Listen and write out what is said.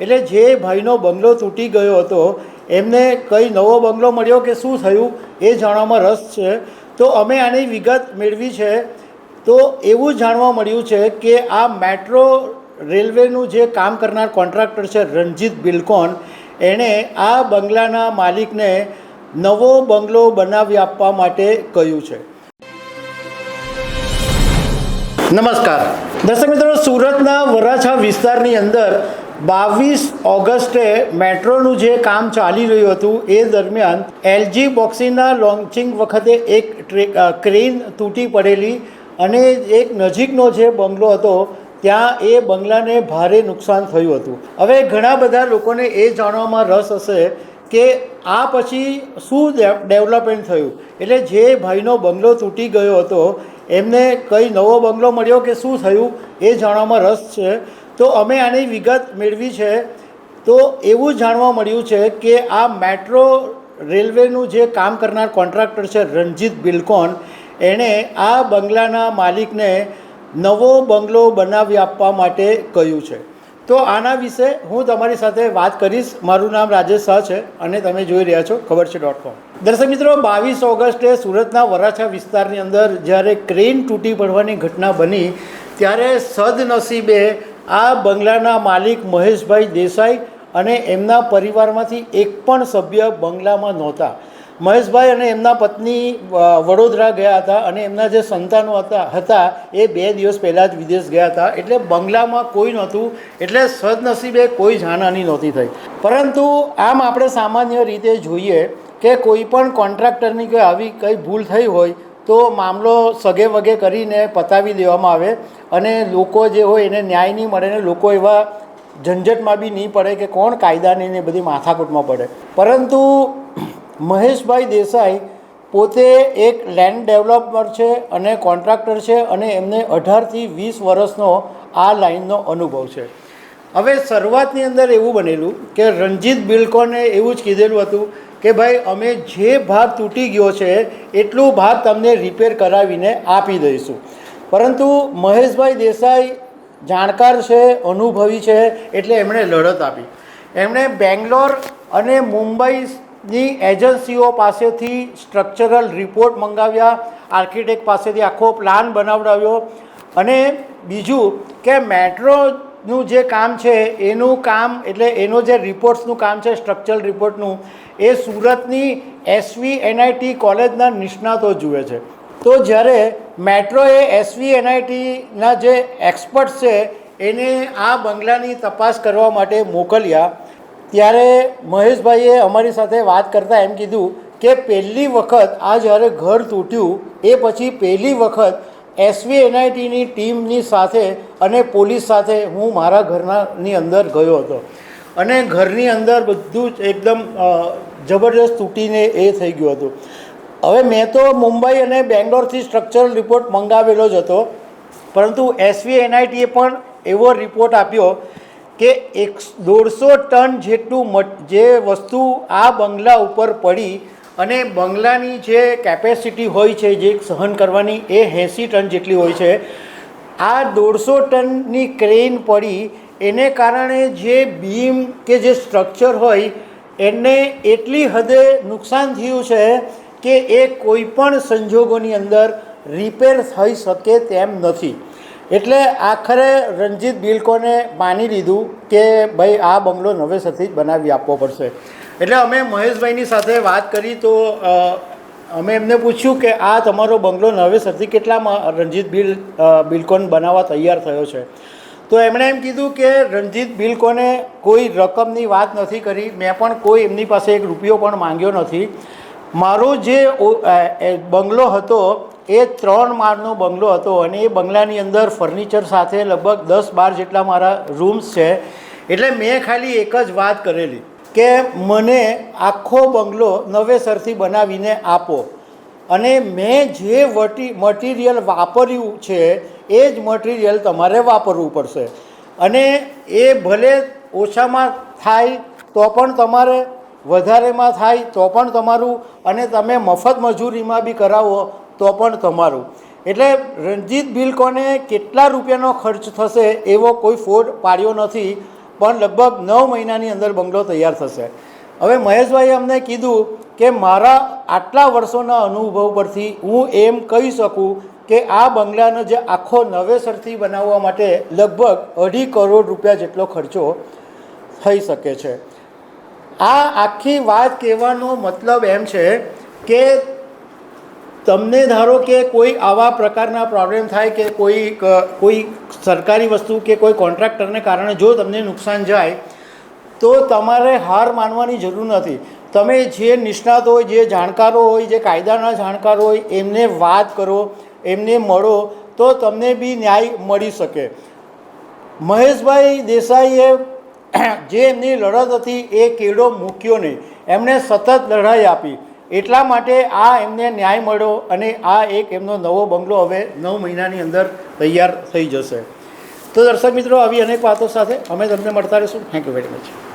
એટલે જે ભાઈનો બંગલો તૂટી ગયો હતો, એમને કઈ નવો બંગલો મળ્યો કે શું થયું એ જાણવામાં રસ છે. તો અમે આની વિગત મેળવી છે. તો એવું જાણવા મળ્યું છે કે આ મેટ્રો રેલવેનું જે કામ કરનાર કોન્ટ્રાક્ટર છે રણજીત બિલકોન, એણે આ બંગલાના માલિકને નવો બંગલો બનાવી આપવા માટે કહ્યું છે. નમસ્કાર. દર્શક મિત્રો, સુરતના વરાછા વિસ્તારની અંદર બાવીસ ઓગસ્ટે મેટ્રોનું જે કામ ચાલી રહ્યું હતું, એ દરમિયાન એલજી બોક્સિંગના લોન્ચિંગ વખતે એક ટ્રેક ક્રેન તૂટી પડેલી અને એક નજીકનો જે બંગલો હતો, ત્યાં એ બંગલાને ભારે નુકસાન થયું હતું. હવે ઘણા બધા લોકોને એ જાણવામાં રસ હશે કે આ પછી શું ડેવલપમેન્ટ થયું? એટલે જે ભાઈનો બંગલો તૂટી ગયો હતો, એમને કઈ નવો બંગલો મળ્યો કે શું થયું, એ જાણવામાં રસ છે. તો અમે આની વિગત મેળવી છે. તો એવું જાણવા મળ્યું છે કે આ મેટ્રો રેલવેનું જે કામ કરનાર કોન્ટ્રાક્ટર છે રણજીત બિલકોન, એણે આ બંગલાના માલિકને નવો બંગલો બનાવી આપવા માટે કહ્યું છે. તો આના વિશે હું તમારી સાથે વાત કરીશ. મારું નામ રાજેશ શાહ છે અને તમે જોઈ રહ્યા છો ખબર છે ડોટ કોમ. દર્શક મિત્રો, બાવીસ ઓગસ્ટે સુરતના વરાછા વિસ્તારની અંદર જ્યારે ક્રેન તૂટી પડવાની ઘટના બની, ત્યારે સદનસીબે આ બંગલાના માલિક મહેશભાઈ દેસાઈ અને એમના પરિવારમાંથી એક પણ સભ્ય બંગલામાં નહોતા. મહેશભાઈ અને એમના પત્ની વડોદરા ગયા હતા અને એમના જે સંતાનો હતા હતા, એ બે દિવસ પહેલાં જ વિદેશ ગયા હતા. એટલે બંગલામાં કોઈ નહોતું, એટલે સદનસીબે કોઈ જાનહાની નહોતી થઈ. પરંતુ આમ આપણે સામાન્ય રીતે જોઈએ કે કોઈ પણ કોન્ટ્રાક્ટરની કોઈ આવી કંઈ ભૂલ થઈ હોય તો મામલો સગે વગે કરીને પતાવી દેવામાં આવે અને લોકો જે હોય એને ન્યાય નહીં મળે ને લોકો એવા ઝંઝટમાં બી નહીં પડે કે કોણ કાયદાની ને બધી માથાકૂટમાં પડે. પરંતુ મહેશભાઈ દેસાઈ પોતે એક લેન્ડ ડેવલપર છે અને કોન્ટ્રાક્ટર છે અને એમને અઢારથી વીસ વર્ષનો આ લાઇનનો અનુભવ છે. હવે શરૂઆતની અંદર એવું બનેલું કે રણજીત બિલકોને એવું જ કીધેલું હતું કે ભાઈ, અમે જે ભાગ તૂટી ગયો છે, એટલું ભાગ તમને રિપેર કરાવીને આપી દઈશું. પરંતુ મહેશભાઈ દેસાઈ જાણકાર છે, અનુભવી છે, એટલે એમણે લડત આપી. એમણે બેંગ્લોર અને મુંબઈની એજન્સીઓ પાસેથી સ્ટ્રક્ચરલ રિપોર્ટ મંગાવ્યા આર્કિટેક્ટ પાસેથી આખો પ્લાન બનાવડાવ્યો. અને બીજું કે મેટ્રોનું જે કામ છે, એનું કામ એટલે એનો જે રિપોર્ટ્સનું કામ છે સ્ટ્રક્ચરલ રિપોર્ટનું એ સુરતની એસવી એનઆઈટી કોલેજના નિષ્ણાતો જુએ છે. તો જ્યારે મેટ્રોએ એસવી એનઆઈટીના જે એક્સપર્ટ છે, એને આ બંગલાની તપાસ કરવા માટે મોકલ્યા, ત્યારે મહેશભાઈએ અમારી સાથે વાત કરતાં એમ કીધું કે પહેલી વખત આ જ્યારે ઘર તૂટ્યું, એ પછી પહેલી વખત એસવી એનઆઈટીની ટીમની સાથે અને પોલીસ સાથે હું મારા ઘરનાની અંદર ગયો હતો. અને ઘરની અંદર બધું જ એકદમ જબરજસ્ત તૂટીને એ થઈ ગયું હતું. હવે મેં તો મુંબઈ અને બેંગ્લોરથી સ્ટ્રક્ચરલ રિપોર્ટ મંગાવેલો જ હતો. પરંતુ એસવી એનઆઈટીએ પણ એવો રિપોર્ટ આપ્યો કે એક દોઢસો ટન જેટલું જે વસ્તુ આ બંગલા ઉપર પડી અને બંગલાની જે કેપેસિટી હોય છે, જે સહન કરવાની, એ એંસી ટન જેટલી હોય છે. આ દોઢસો ટનની ક્રેન પડી, એને કારણે જે બીમ કે જે સ્ટ્રક્ચર હોય, એને એટલી હદે નુકસાન થયું છે કે એ કોઈ પણ સંજોગોની અંદર રિપેર થઈ શકે તેમ નથી. એટલે આખરે રણજીત બિલકોને માની લીધું કે, ભાઈ, આ બંગલો નવેસરથી જ બનાવી આપવો પડશે. એટલે અમે મહેશભાઈની સાથે વાત કરી તો અમે એમને પૂછ્યું કે આ તમારો બંગલો નવેસરથી કેટલામાં રણજીત બિલ બિલકોન બનાવવા તૈયાર થયો છે. તો એમણે એમ કીધું કે રણજીત બિલકોને કોઈ રકમની વાત નથી કરી, મેં પણ કોઈ એમની પાસે એક રૂપિયો પણ માંગ્યો નથી. મારો જે બંગલો હતો, એ ત્રણ માળનો બંગલો હતો અને એ બંગલાની અંદર ફર્નિચર સાથે લગભગ દસ બાર જેટલા મારા રૂમ્સ છે. એટલે મેં ખાલી એક જ વાત કરેલી. કે મને આખો બંગલો નવેસરથી બનાવીને આપો. અને મેં જે વટી મટીરિયલ વાપર્યું છે, એ જ મટીરિયલ તમારે વાપરવું પડશે. અને એ ભલે ઓછામાં થાય, તો પણ તમારે વધારેમાં થાય, તો પણ તમારું. અને તમે મફત મજૂરીમાં બી કરાવો, તો પણ તમારું. એટલે રણજીત બિલકોને કેટલા રૂપિયાનો ખર્ચ થશે એવો કોઈ ફોડ પાડ્યો નથી. પણ લગભગ નવ મહિનાની અંદર બંગલો તૈયાર થશે. હવે મહેશભાઈએ અમને કીધું કે મારા આટલા વર્ષોના અનુભવ પરથી હું એમ કહી શકું કે આ બંગલાનો જે આખો નવેસરથી બનાવવા માટે લગભગ અઢી કરોડ રૂપિયા જેટલો ખર્ચો થઈ શકે છે. આ આખી વાત કહેવાનો મતલબ એમ છે કે તમને ધારો કે કોઈ આવા પ્રકારના પ્રોબ્લેમ થાય કે કોઈ કોઈ સરકારી વસ્તુ કે કોઈ કોન્ટ્રાક્ટરને કારણે જો તમને નુકસાન જાય, તો તમારે હાર માનવાની જરૂર નથી. તમે જે નિષ્ણાત હોય, જે જાણકારો હોય, જે કાયદાના જાણકારો હોય, એમને વાત કરો, એમને મળો, તો તમને બી ન્યાય મળી શકે. મહેશભાઈ દેસાઈએ જે એમની લડત હતી, એ કેળો મૂક્યો નહીં. એમણે સતત લડાઈ આપી. એટલા માટે આ એમને ન્યાય મળ્યો અને આ એક એમનો નવો બંગલો હવે નવ મહિનાની અંદર તૈયાર થઈ જશે. તો દર્શક મિત્રો, આવી અનેક વાતો સાથે અમે તમને મળતા રહીશું. Thank you very much